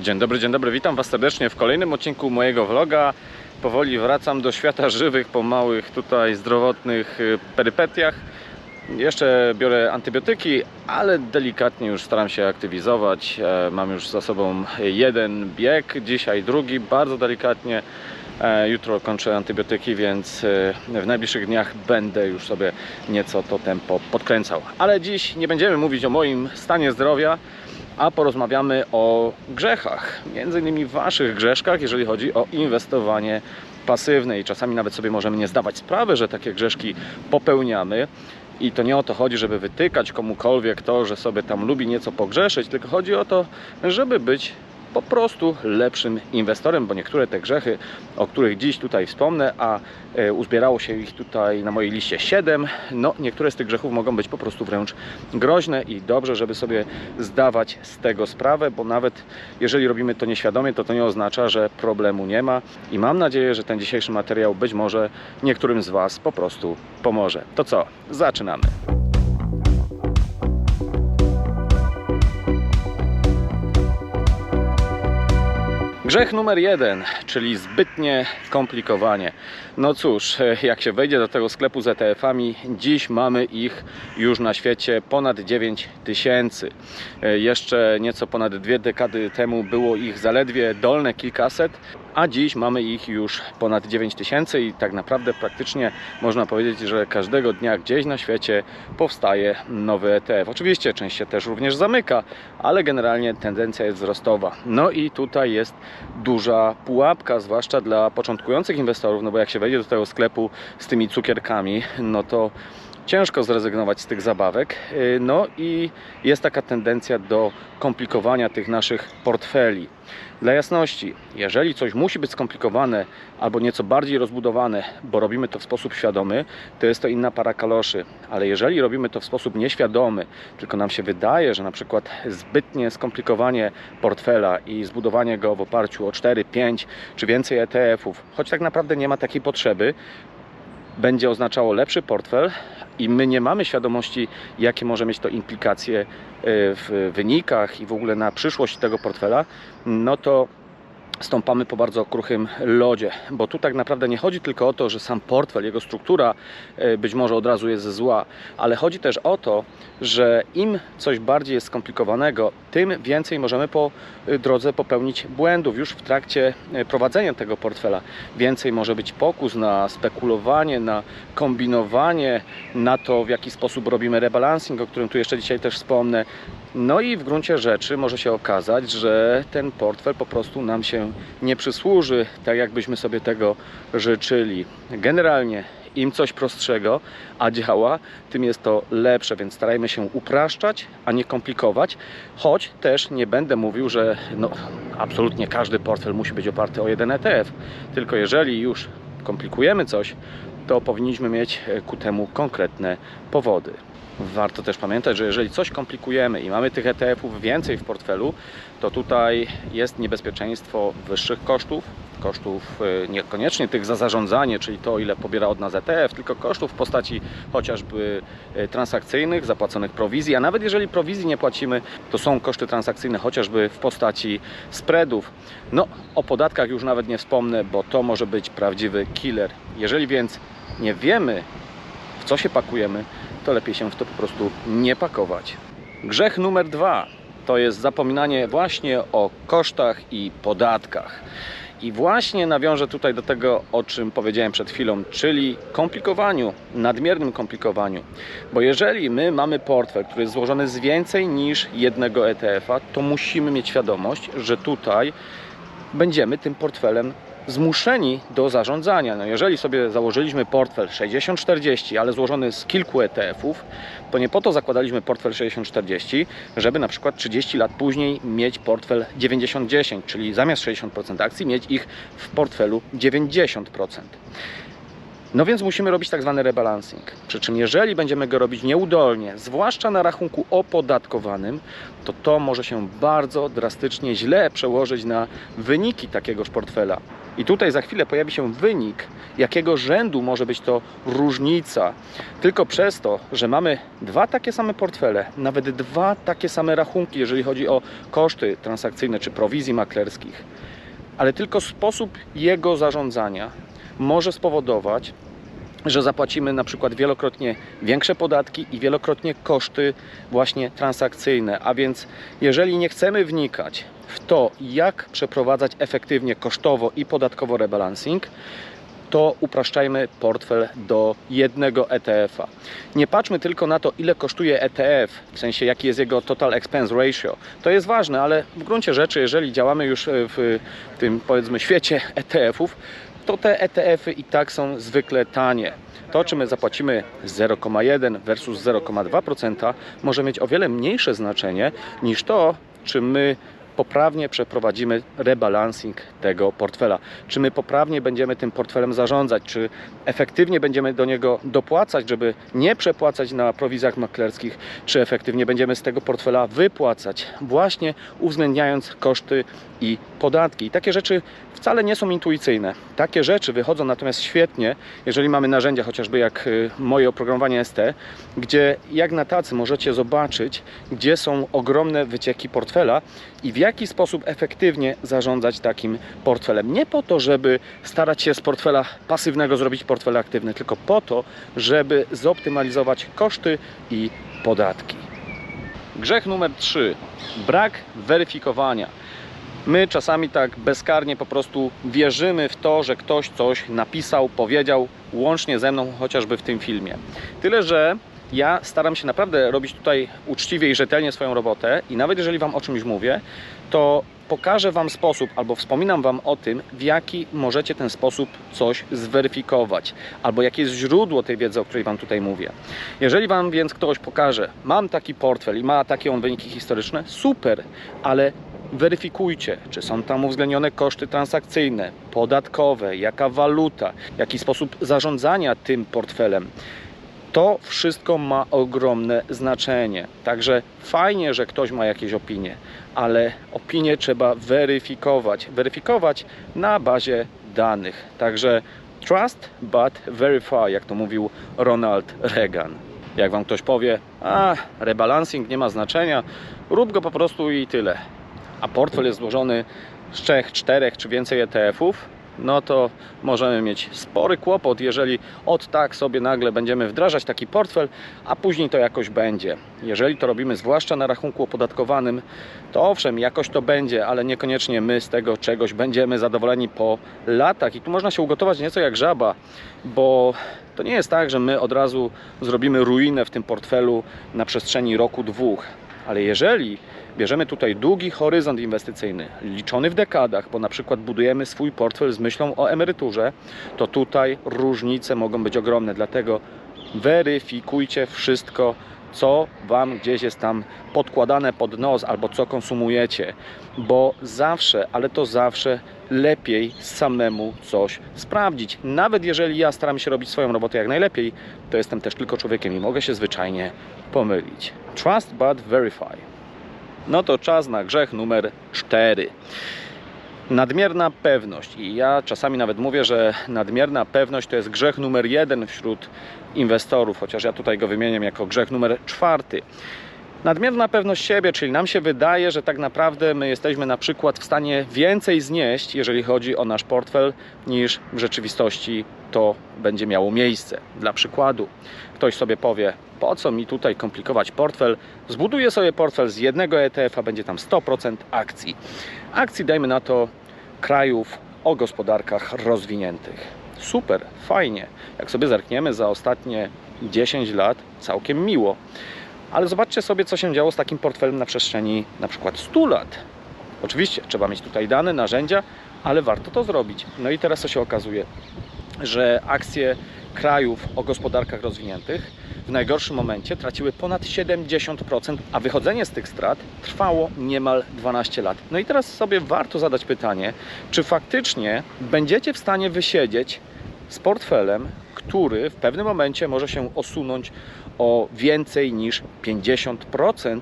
Dzień dobry, dzień dobry, witam Was serdecznie w kolejnym odcinku mojego vloga. Powoli wracam do świata żywych po małych tutaj zdrowotnych y, perypetiach. Jeszcze biorę antybiotyki, ale delikatnie już staram się aktywizować. E, Mam już za sobą jeden bieg, dzisiaj drugi, bardzo delikatnie. E, Jutro kończę antybiotyki, więc e, w najbliższych dniach będę już sobie nieco to tempo podkręcał. Ale dziś nie będziemy mówić o moim stanie zdrowia, a porozmawiamy o grzechach, między innymi waszych grzeszkach, jeżeli chodzi o inwestowanie pasywne i czasami nawet sobie możemy nie zdawać sprawy, że takie grzeszki popełniamy. I to nie o to chodzi, żeby wytykać komukolwiek to, że sobie tam lubi nieco pogrzeszyć, tylko chodzi o to, żeby być po prostu lepszym inwestorem, bo niektóre te grzechy, o których dziś tutaj wspomnę, a e, uzbierało się ich tutaj na mojej liście 7, no niektóre z tych grzechów mogą być po prostu wręcz groźne i dobrze, żeby sobie zdawać z tego sprawę, bo nawet jeżeli robimy to nieświadomie, to to nie oznacza, że problemu nie ma i mam nadzieję, że ten dzisiejszy materiał być może niektórym z Was po prostu pomoże. To co? Zaczynamy. Grzech numer jeden, czyli zbytnie komplikowanie. No cóż, jak się wejdzie do tego sklepu z ETF-ami, dziś mamy ich już na świecie ponad 9 tysięcy. Jeszcze nieco ponad dwie dekady temu było ich zaledwie dolne kilkaset, a dziś mamy ich już ponad 9 tysięcy i tak naprawdę praktycznie można powiedzieć, że każdego dnia gdzieś na świecie powstaje nowy ETF. Oczywiście część się też również zamyka, ale generalnie tendencja jest wzrostowa. No i tutaj jest duża pułapka, zwłaszcza dla początkujących inwestorów, no bo jak się wejdzie do tego sklepu z tymi cukierkami, no to ciężko zrezygnować z tych zabawek. Yy, No i jest taka tendencja do komplikowania tych naszych portfeli. Dla jasności, jeżeli coś musi być skomplikowane albo nieco bardziej rozbudowane, bo robimy to w sposób świadomy, to jest to inna para kaloszy. Ale jeżeli robimy to w sposób nieświadomy, tylko nam się wydaje, że na przykład zbytnie skomplikowanie portfela i zbudowanie go w oparciu o 4, 5 czy więcej ETF-ów, choć tak naprawdę nie ma takiej potrzeby, będzie oznaczało lepszy portfel i my nie mamy świadomości, jakie może mieć to implikacje e, w wynikach i w ogóle na przyszłość tego portfela, no to stąpamy po bardzo kruchym lodzie, bo tu tak naprawdę nie chodzi tylko o to, że sam portfel, jego struktura e, być może od razu jest zła, ale chodzi też o to, że im coś bardziej jest skomplikowanego, tym więcej możemy po e, drodze popełnić błędów już w trakcie e, prowadzenia tego portfela. Więcej może być pokus na spekulowanie, na kombinowanie, na to w jaki sposób robimy rebalancing, o którym tu jeszcze dzisiaj też wspomnę. No i w gruncie rzeczy może się okazać, że ten portfel po prostu nam się nie przysłuży tak, jakbyśmy sobie tego życzyli. Generalnie im coś prostszego, a działa, tym jest to lepsze, więc starajmy się upraszczać, a nie komplikować, choć też nie będę mówił, że no, absolutnie każdy portfel musi być oparty o jeden ETF, tylko jeżeli już komplikujemy coś, to powinniśmy mieć e, ku temu konkretne powody. Warto też pamiętać, że jeżeli coś komplikujemy i mamy tych ETF-ów więcej w portfelu, to tutaj jest niebezpieczeństwo wyższych kosztów, kosztów e, niekoniecznie tych za zarządzanie, czyli to ile pobiera od nas ETF, tylko kosztów w postaci chociażby e, transakcyjnych, zapłaconych prowizji, a nawet jeżeli prowizji nie płacimy, to są koszty transakcyjne chociażby w postaci spreadów. No, o podatkach już nawet nie wspomnę, bo to może być prawdziwy killer. Jeżeli więc nie wiemy, w co się pakujemy, to lepiej się w to po prostu nie pakować. Grzech numer dwa to jest zapominanie właśnie o kosztach i podatkach. I właśnie nawiążę tutaj do tego, o czym powiedziałem przed chwilą, czyli komplikowaniu, nadmiernym komplikowaniu. Bo jeżeli my mamy portfel, który jest złożony z więcej niż jednego ETF-a, to musimy mieć świadomość, że tutaj będziemy tym portfelem zmuszeni do zarządzania. No jeżeli sobie założyliśmy portfel 60-40, ale złożony z kilku ETF-ów, to nie po to zakładaliśmy portfel 60-40, żeby na przykład 30 lat później mieć portfel 90-10, czyli zamiast 60% akcji mieć ich w portfelu 90%. No więc musimy robić tak zwany rebalancing. Przy czym jeżeli będziemy go robić nieudolnie, zwłaszcza na rachunku opodatkowanym, to to może się bardzo drastycznie źle przełożyć na wyniki takiegoż portfela. I tutaj za chwilę pojawi się wynik, jakiego rzędu może być to różnica. Tylko przez to, że mamy dwa takie same portfele, nawet dwa takie same rachunki, jeżeli chodzi o koszty transakcyjne czy prowizji maklerskich, ale tylko sposób jego zarządzania może spowodować, że zapłacimy na przykład wielokrotnie większe podatki i wielokrotnie koszty właśnie transakcyjne. A więc jeżeli nie chcemy wnikać w to, jak przeprowadzać efektywnie kosztowo i podatkowo rebalancing, to upraszczajmy portfel do jednego ETF-a. Nie patrzmy tylko na to, ile kosztuje ETF, w sensie jaki jest jego total expense ratio. To jest ważne, ale w gruncie rzeczy, jeżeli działamy już w tym powiedzmy świecie ETF-ów, to te ETF-y i tak są zwykle tanie. To, czy my zapłacimy 0,1 versus 0,2% może mieć o wiele mniejsze znaczenie niż to, czy my poprawnie przeprowadzimy rebalancing tego portfela. Czy my poprawnie będziemy tym portfelem zarządzać, czy efektywnie będziemy do niego dopłacać, żeby nie przepłacać na prowizjach maklerskich, czy efektywnie będziemy z tego portfela wypłacać, właśnie uwzględniając koszty i podatki. I takie rzeczy wcale nie są intuicyjne. Takie rzeczy wychodzą natomiast świetnie, jeżeli mamy narzędzia chociażby jak y, moje oprogramowanie ST, gdzie jak na tacy możecie zobaczyć, gdzie są ogromne wycieki portfela i w jaki sposób efektywnie zarządzać takim portfelem. Nie po to, żeby starać się z portfela pasywnego zrobić portfel aktywny, tylko po to, żeby zoptymalizować koszty i podatki. Grzech numer 3. Brak weryfikowania. My czasami tak bezkarnie po prostu wierzymy w to, że ktoś coś napisał, powiedział, łącznie ze mną chociażby w tym filmie. Tyle, że ja staram się naprawdę robić tutaj uczciwie i rzetelnie swoją robotę i nawet jeżeli Wam o czymś mówię, to pokażę Wam sposób albo wspominam Wam o tym, w jaki możecie ten sposób coś zweryfikować albo jakie jest źródło tej wiedzy, o której Wam tutaj mówię. Jeżeli Wam więc ktoś pokaże, mam taki portfel i ma takie on wyniki historyczne, super, ale weryfikujcie, czy są tam uwzględnione koszty transakcyjne, podatkowe, jaka waluta, jaki sposób zarządzania tym portfelem. To wszystko ma ogromne znaczenie. Także fajnie, że ktoś ma jakieś opinie, ale opinie trzeba weryfikować. Weryfikować na bazie danych. Także trust but verify, jak to mówił Ronald Reagan. Jak wam ktoś powie, a rebalancing nie ma znaczenia, rób go po prostu i tyle a portfel jest złożony z trzech, czterech czy więcej ETF-ów, no to możemy mieć spory kłopot, jeżeli od tak sobie nagle będziemy wdrażać taki portfel, a później to jakoś będzie. Jeżeli to robimy zwłaszcza na rachunku opodatkowanym, to owszem, jakoś to będzie, ale niekoniecznie my z tego czegoś będziemy zadowoleni po latach. I tu można się ugotować nieco jak żaba, bo to nie jest tak, że my od razu zrobimy ruinę w tym portfelu na przestrzeni roku, dwóch. Ale jeżeli bierzemy tutaj długi horyzont inwestycyjny, liczony w dekadach, bo na przykład budujemy swój portfel z myślą o emeryturze, to tutaj różnice mogą być ogromne. Dlatego weryfikujcie wszystko, co Wam gdzieś jest tam podkładane pod nos albo co konsumujecie, bo zawsze, ale to zawsze lepiej samemu coś sprawdzić. Nawet jeżeli ja staram się robić swoją robotę jak najlepiej, to jestem też tylko człowiekiem i mogę się zwyczajnie pomylić. Trust but verify. No to czas na grzech numer 4. Nadmierna pewność. I ja czasami nawet mówię, że nadmierna pewność to jest grzech numer jeden wśród inwestorów, chociaż ja tutaj go wymieniam jako grzech numer czwarty. Nadmierna pewność siebie, czyli nam się wydaje, że tak naprawdę my jesteśmy na przykład w stanie więcej znieść, jeżeli chodzi o nasz portfel, niż w rzeczywistości to będzie miało miejsce. Dla przykładu, ktoś sobie powie, po co mi tutaj komplikować portfel, zbuduję sobie portfel z jednego ETF-a, będzie tam 100% akcji. Akcji dajmy na to krajów o gospodarkach rozwiniętych. Super, fajnie. Jak sobie zerkniemy za ostatnie 10 lat, całkiem miło. Ale zobaczcie sobie, co się działo z takim portfelem na przestrzeni na przykład 100 lat. Oczywiście trzeba mieć tutaj dane, narzędzia, ale warto to zrobić. No i teraz co się okazuje, że akcje krajów o gospodarkach rozwiniętych w najgorszym momencie traciły ponad 70%, a wychodzenie z tych strat trwało niemal 12 lat. No i teraz sobie warto zadać pytanie, czy faktycznie będziecie w stanie wysiedzieć z portfelem, który w pewnym momencie może się osunąć o więcej niż 50%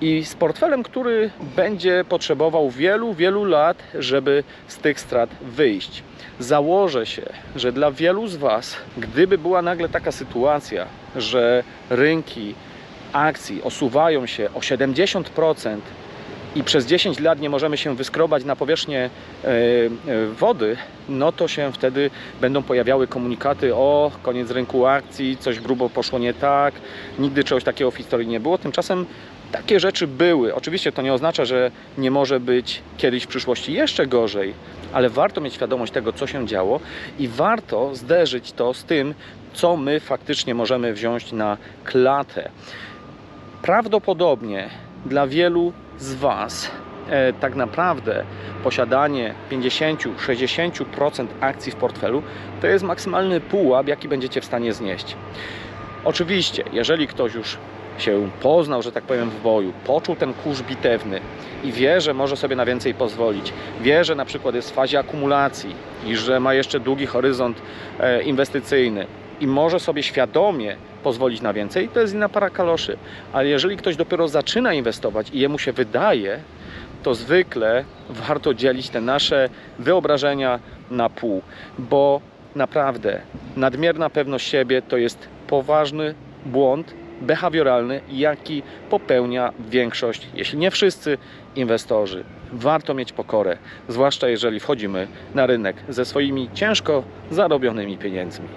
i z portfelem, który będzie potrzebował wielu, wielu lat, żeby z tych strat wyjść. Założę się, że dla wielu z Was, gdyby była nagle taka sytuacja, że rynki akcji osuwają się o 70% i przez 10 lat nie możemy się wyskrobać na powierzchnię e, e, wody, no to się wtedy będą pojawiały komunikaty o koniec rynku akcji, coś grubo poszło nie tak, nigdy czegoś takiego w historii nie było. Tymczasem takie rzeczy były. Oczywiście to nie oznacza, że nie może być kiedyś w przyszłości jeszcze gorzej, ale warto mieć świadomość tego, co się działo i warto zderzyć to z tym, co my faktycznie możemy wziąć na klatę. Prawdopodobnie dla wielu z Was e, tak naprawdę posiadanie 50-60% akcji w portfelu to jest maksymalny pułap, jaki będziecie w stanie znieść. Oczywiście, jeżeli ktoś już się poznał, że tak powiem, w boju, poczuł ten kurz bitewny i wie, że może sobie na więcej pozwolić, wie, że na przykład jest w fazie akumulacji i że ma jeszcze długi horyzont e, inwestycyjny i może sobie świadomie pozwolić na więcej, to jest inna para kaloszy. Ale jeżeli ktoś dopiero zaczyna inwestować i jemu się wydaje, to zwykle warto dzielić te nasze wyobrażenia na pół, bo naprawdę nadmierna pewność siebie to jest poważny błąd behawioralny, jaki popełnia większość, jeśli nie wszyscy, inwestorzy. Warto mieć pokorę, zwłaszcza jeżeli wchodzimy na rynek ze swoimi ciężko zarobionymi pieniędzmi.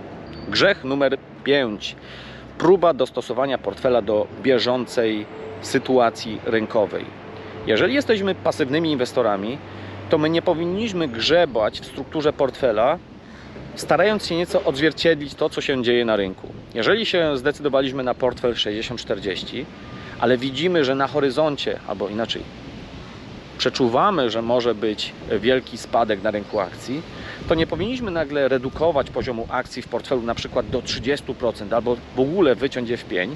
Grzech numer 5. Próba dostosowania portfela do bieżącej sytuacji rynkowej. Jeżeli jesteśmy pasywnymi inwestorami, to my nie powinniśmy grzebać w strukturze portfela, starając się nieco odzwierciedlić to, co się dzieje na rynku. Jeżeli się zdecydowaliśmy na portfel 60-40, ale widzimy, że na horyzoncie, albo inaczej, przeczuwamy, że może być wielki spadek na rynku akcji, to nie powinniśmy nagle redukować poziomu akcji w portfelu na przykład do 30% albo w ogóle wyciąć je w pień,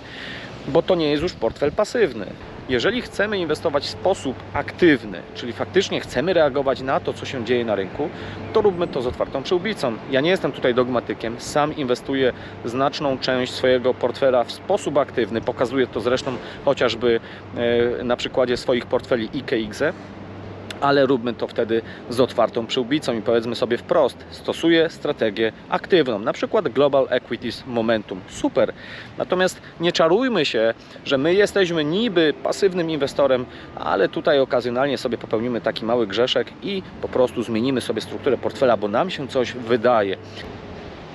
bo to nie jest już portfel pasywny. Jeżeli chcemy inwestować w sposób aktywny, czyli faktycznie chcemy reagować na to, co się dzieje na rynku, to róbmy to z otwartą przyłbicą. Ja nie jestem tutaj dogmatykiem, sam inwestuję znaczną część swojego portfela w sposób aktywny. Pokazuję to zresztą chociażby e, na przykładzie swoich portfeli IKX ale róbmy to wtedy z otwartą przyłbicą i powiedzmy sobie wprost, stosuję strategię aktywną, na przykład Global Equities Momentum. Super. Natomiast nie czarujmy się, że my jesteśmy niby pasywnym inwestorem, ale tutaj okazjonalnie sobie popełnimy taki mały grzeszek i po prostu zmienimy sobie strukturę portfela, bo nam się coś wydaje.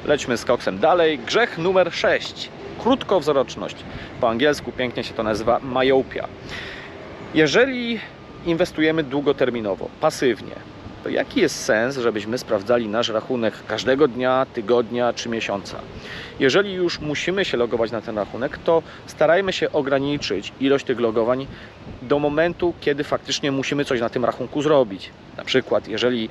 Lećmy z koksem dalej. Grzech numer 6. Krótkowzroczność. Po angielsku pięknie się to nazywa myopia. Jeżeli inwestujemy długoterminowo, pasywnie, to jaki jest sens, żebyśmy sprawdzali nasz rachunek każdego dnia, tygodnia czy miesiąca? Jeżeli już musimy się logować na ten rachunek, to starajmy się ograniczyć ilość tych logowań do momentu, kiedy faktycznie musimy coś na tym rachunku zrobić. Na przykład, jeżeli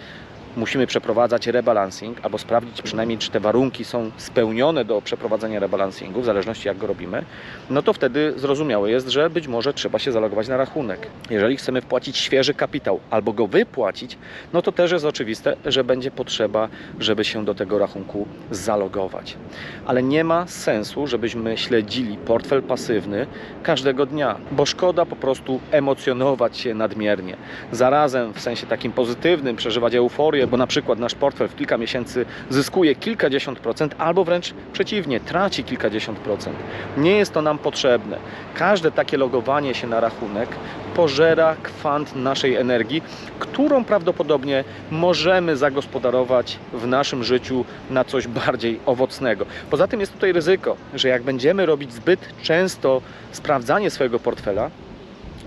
musimy przeprowadzać rebalancing albo sprawdzić przynajmniej, czy te warunki są spełnione do przeprowadzenia rebalancingu, w zależności jak go robimy, no to wtedy zrozumiałe jest, że być może trzeba się zalogować na rachunek. Jeżeli chcemy wpłacić świeży kapitał albo go wypłacić, no to też jest oczywiste, że będzie potrzeba, żeby się do tego rachunku zalogować. Ale nie ma sensu, żebyśmy śledzili portfel pasywny każdego dnia, bo szkoda po prostu emocjonować się nadmiernie. Zarazem w sensie takim pozytywnym przeżywać euforię, bo na przykład nasz portfel w kilka miesięcy zyskuje kilkadziesiąt procent, albo wręcz przeciwnie, traci kilkadziesiąt procent. Nie jest to nam potrzebne. Każde takie logowanie się na rachunek pożera kwant naszej energii, którą prawdopodobnie możemy zagospodarować w naszym życiu na coś bardziej owocnego. Poza tym jest tutaj ryzyko, że jak będziemy robić zbyt często sprawdzanie swojego portfela,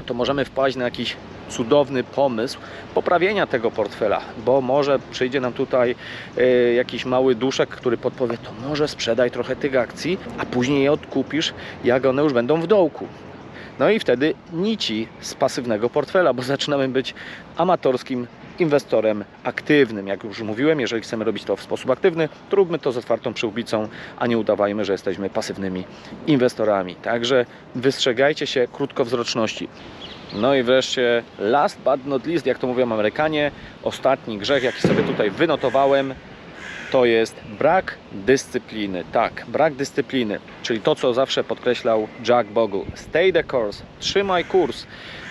to możemy wpaść na jakiś cudowny pomysł poprawienia tego portfela, bo może przyjdzie nam tutaj e, jakiś mały duszek, który podpowie, to może sprzedaj trochę tych akcji, a później je odkupisz, jak one już będą w dołku. No i wtedy nici z pasywnego portfela, bo zaczynamy być amatorskim inwestorem aktywnym. Jak już mówiłem, jeżeli chcemy robić to w sposób aktywny, róbmy to z otwartą przyłbicą, a nie udawajmy, że jesteśmy pasywnymi inwestorami. Także wystrzegajcie się krótkowzroczności. No i wreszcie, last but not least, jak to mówią Amerykanie, ostatni grzech, jaki sobie tutaj wynotowałem, to jest brak dyscypliny. Tak, brak dyscypliny, czyli to, co zawsze podkreślał Jack Bogle. Stay the course, trzymaj kurs.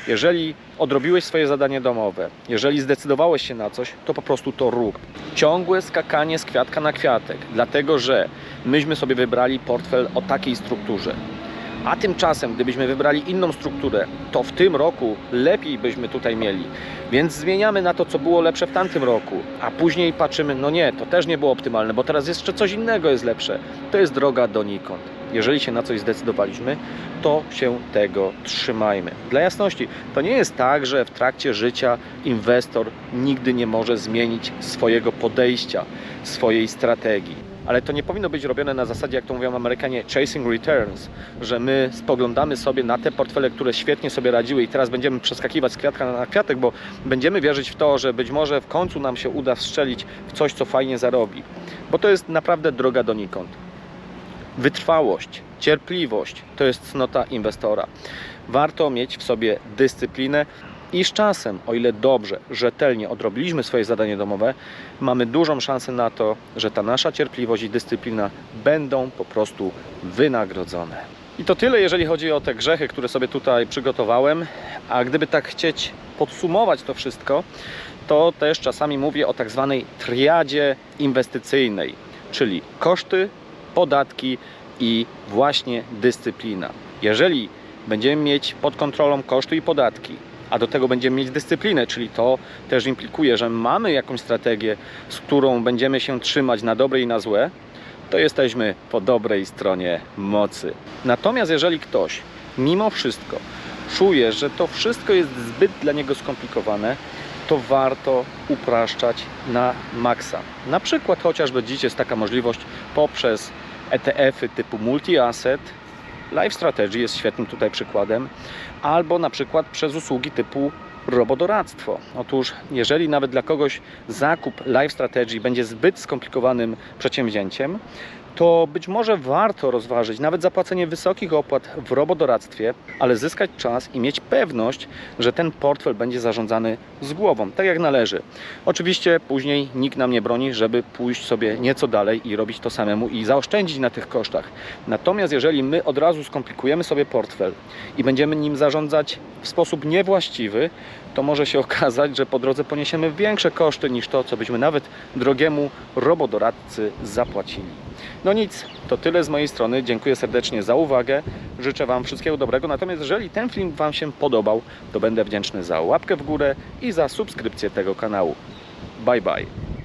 Jeżeli odrobiłeś swoje zadanie domowe, jeżeli zdecydowałeś się na coś, to po prostu to rób. Ciągłe skakanie z kwiatka na kwiatek, dlatego że myśmy sobie wybrali portfel o takiej strukturze. A tymczasem, gdybyśmy wybrali inną strukturę, to w tym roku lepiej byśmy tutaj mieli. Więc zmieniamy na to, co było lepsze w tamtym roku, a później patrzymy, no nie, to też nie było optymalne, bo teraz jeszcze coś innego jest lepsze. To jest droga donikąd. Jeżeli się na coś zdecydowaliśmy, to się tego trzymajmy. Dla jasności, to nie jest tak, że w trakcie życia inwestor nigdy nie może zmienić swojego podejścia, swojej strategii ale to nie powinno być robione na zasadzie, jak to mówią Amerykanie, chasing returns, że my spoglądamy sobie na te portfele, które świetnie sobie radziły i teraz będziemy przeskakiwać z kwiatka na kwiatek, bo będziemy wierzyć w to, że być może w końcu nam się uda strzelić w coś, co fajnie zarobi. Bo to jest naprawdę droga donikąd. Wytrwałość, cierpliwość to jest cnota inwestora. Warto mieć w sobie dyscyplinę i z czasem, o ile dobrze, rzetelnie odrobiliśmy swoje zadanie domowe, mamy dużą szansę na to, że ta nasza cierpliwość i dyscyplina będą po prostu wynagrodzone. I to tyle, jeżeli chodzi o te grzechy, które sobie tutaj przygotowałem. A gdyby tak chcieć podsumować to wszystko, to też czasami mówię o tak zwanej triadzie inwestycyjnej, czyli koszty, podatki i właśnie dyscyplina. Jeżeli będziemy mieć pod kontrolą koszty i podatki, a do tego będziemy mieć dyscyplinę, czyli to też implikuje, że mamy jakąś strategię, z którą będziemy się trzymać na dobre i na złe, to jesteśmy po dobrej stronie mocy. Natomiast jeżeli ktoś mimo wszystko czuje, że to wszystko jest zbyt dla niego skomplikowane, to warto upraszczać na maksa. Na przykład chociażby dziś jest taka możliwość poprzez ETF-y typu multi-asset, Life Strategy jest świetnym tutaj przykładem, albo na przykład przez usługi typu robodoradztwo. Otóż, jeżeli nawet dla kogoś zakup Life Strategy będzie zbyt skomplikowanym przedsięwzięciem, to być może warto rozważyć nawet zapłacenie wysokich opłat w robodoradztwie, ale zyskać czas i mieć pewność, że ten portfel będzie zarządzany z głową, tak jak należy. Oczywiście później nikt nam nie broni, żeby pójść sobie nieco dalej i robić to samemu i zaoszczędzić na tych kosztach. Natomiast jeżeli my od razu skomplikujemy sobie portfel i będziemy nim zarządzać w sposób niewłaściwy, to może się okazać, że po drodze poniesiemy większe koszty niż to, co byśmy nawet drogiemu robodoradcy zapłacili. No nic, to tyle z mojej strony. Dziękuję serdecznie za uwagę. Życzę Wam wszystkiego dobrego. Natomiast jeżeli ten film Wam się podobał, to będę wdzięczny za łapkę w górę i za subskrypcję tego kanału. Bye bye.